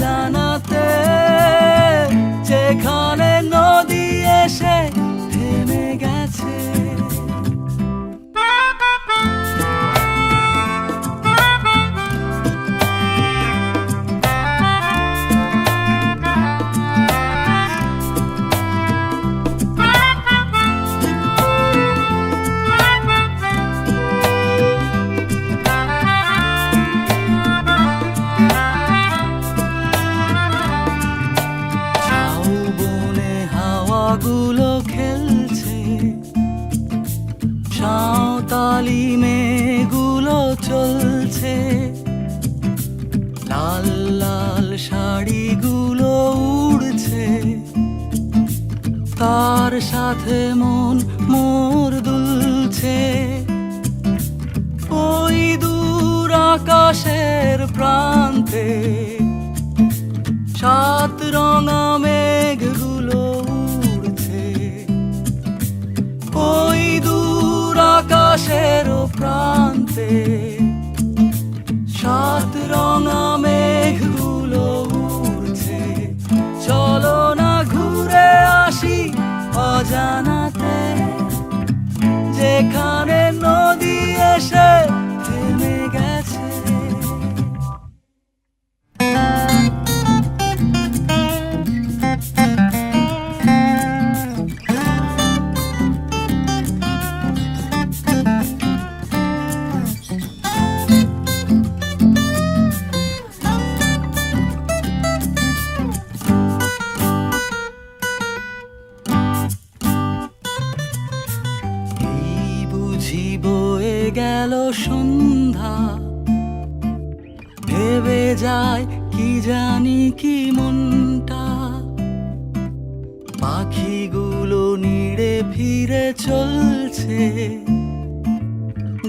অজানাতে তার সাথে মন মোর দুলছে। ওই দূর আকাশের প্রান্তে সাত রঙা মেঘগুলো উড়ছে। ওই দূর আকাশের প্রান্তে অজানাতে যেখানে নদী গেল সন্ধ্যা। ভেবে যায় কি জানি কি মনটা। পাখিগুলো নিড়ে ফিরে চলছে।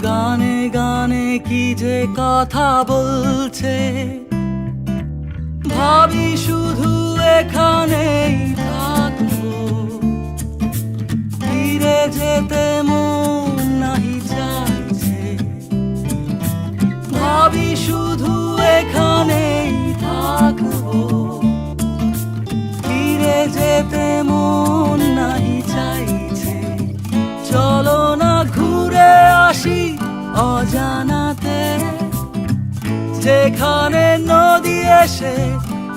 গানে গানে কি যে কথা বলছে। ভাবি শুধু এখানেই থাকব। ফিরে যেতে যেখানে নদী এসে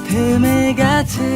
থেমে গেছে।